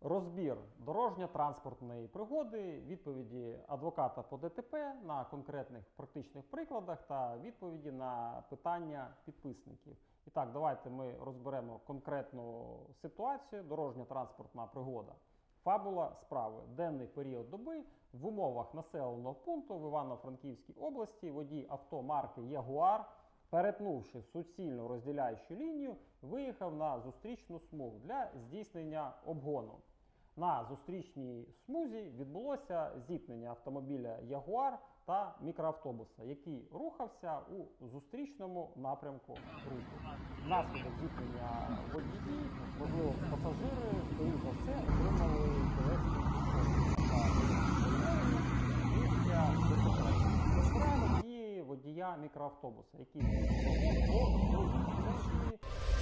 Розбір дорожньо-транспортної пригоди, відповіді адвоката по ДТП на конкретних практичних прикладах та відповіді на питання підписників. І так, давайте ми розберемо конкретну ситуацію. Дорожньо-транспортна пригода. Фабула справи. Денний період доби в умовах населеного пункту в Івано-Франківській області водій авто марки Ягуар, перетнувши суцільно розділяючу лінію, виїхав на зустрічну смугу для здійснення обгону. На зустрічній смузі відбулося зіткнення автомобіля Ягуар та мікроавтобуса, який рухався у зустрічному напрямку руху. Внаслідок зіткнення водії, можливо, пасажири, скоріш за все, отримали мікроавтобуса, який.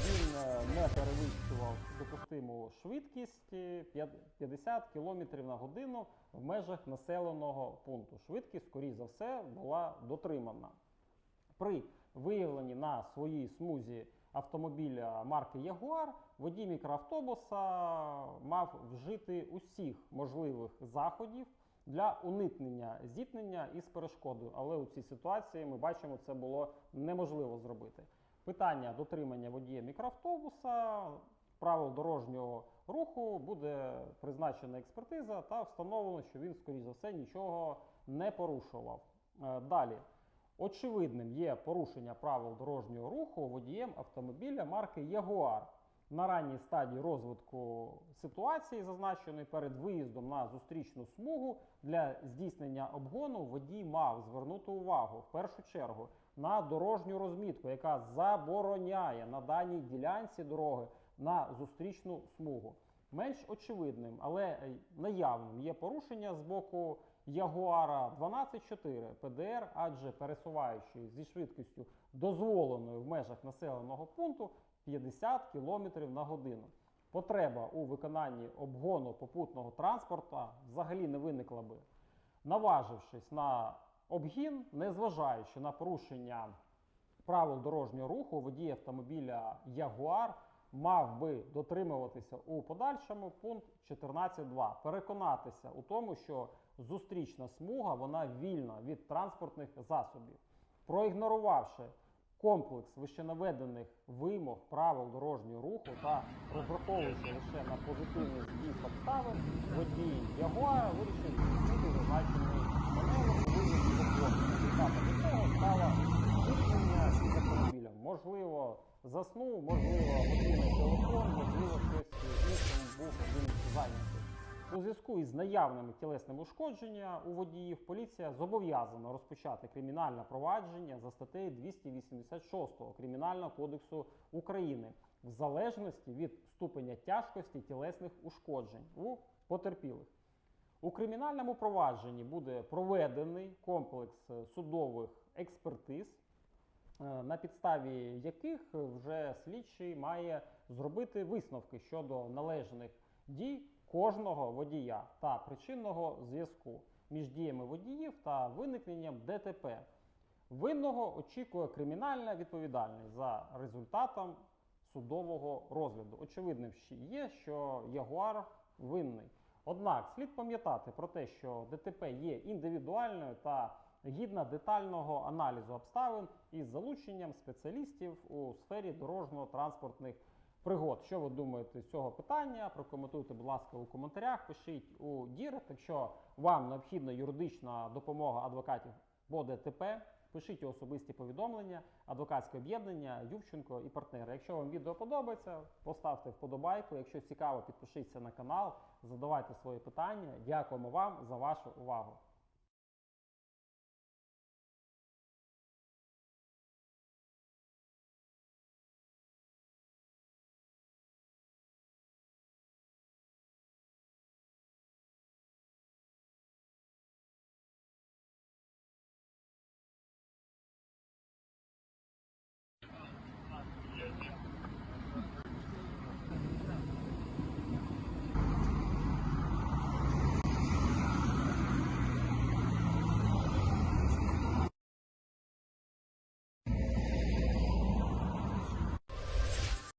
Він е, не перевищував допустиму швидкість е, 50 км на годину в межах населеного пункту. Швидкість, скоріш за все, була дотримана. При виявленні на своїй смузі автомобіля марки Ягуар водій мікроавтобуса мав вжити усіх можливих заходів для уникнення зіткнення із перешкодою. Але у цій ситуації ми бачимо, це було неможливо зробити. Питання дотримання водія мікроавтобуса, правил дорожнього руху буде призначена експертиза та встановлено, що він, скоріш за все, нічого не порушував. Е, Далі. Очевидним є порушення правил дорожнього руху водієм автомобіля марки Ягуар. На ранній стадії розвитку ситуації, зазначеної перед виїздом на зустрічну смугу для здійснення обгону, водій мав звернути увагу в першу чергу на дорожню розмітку, яка забороняє на даній ділянці дороги на зустрічну смугу. Менш очевидним, але е, наявним є порушення з боку Ягуара 12.4 ПДР, адже пересуваючи зі швидкістю дозволеною в межах населеного пункту 50 км на годину. Потреба у виконанні обгону попутного транспорту взагалі не виникла би. Наважившись на обгін, незважаючи на порушення правил дорожнього руху, водій автомобіля Ягуар мав би дотримуватися у подальшому пункт 14.2. Переконатися у тому, що зустрічна смуга вона вільна від транспортних засобів. Проігнорувавши комплекс вищенаведених вимог правил дорожнього руху та розраховуючи лише на позитивний збіг обставин, водій Ягуара вирішив здійснити зазначений маневр вигляді обгону. Результатом цього стало зіткнення із автомобілем. Можливо, заснув, можливо, годинний телефон, можливо, щось іншим був він зайнятий. У зв'язку із наявними тілесними ушкодження у водіїв поліція зобов'язана розпочати кримінальне провадження за статтею 286 Кримінального кодексу України в залежності від ступеня тяжкості тілесних ушкоджень у потерпілих. У кримінальному провадженні буде проведений комплекс судових експертиз, на підставі яких вже слідчий має зробити висновки щодо належних дій кожного водія та причинного зв'язку між діями водіїв та виникненням ДТП. Винного очікує кримінальна відповідальність за результатом судового розгляду. Очевидним є, що Ягуар винний. Однак слід пам'ятати про те, що ДТП є індивідуальною та гідна детального аналізу обставин із залученням спеціалістів у сфері дорожньо-транспортних пригод. Що ви думаєте з цього питання? Прокоментуйте, будь ласка, у коментарях. Пишіть у Дірект. Якщо вам необхідна юридична допомога адвокатів по ДТП, пишіть особисті повідомлення, адвокатське об'єднання, Ювченко і партнери. Якщо вам відео подобається, поставте вподобайку. Якщо цікаво, підпишіться на канал, задавайте свої питання. Дякуємо вам за вашу увагу.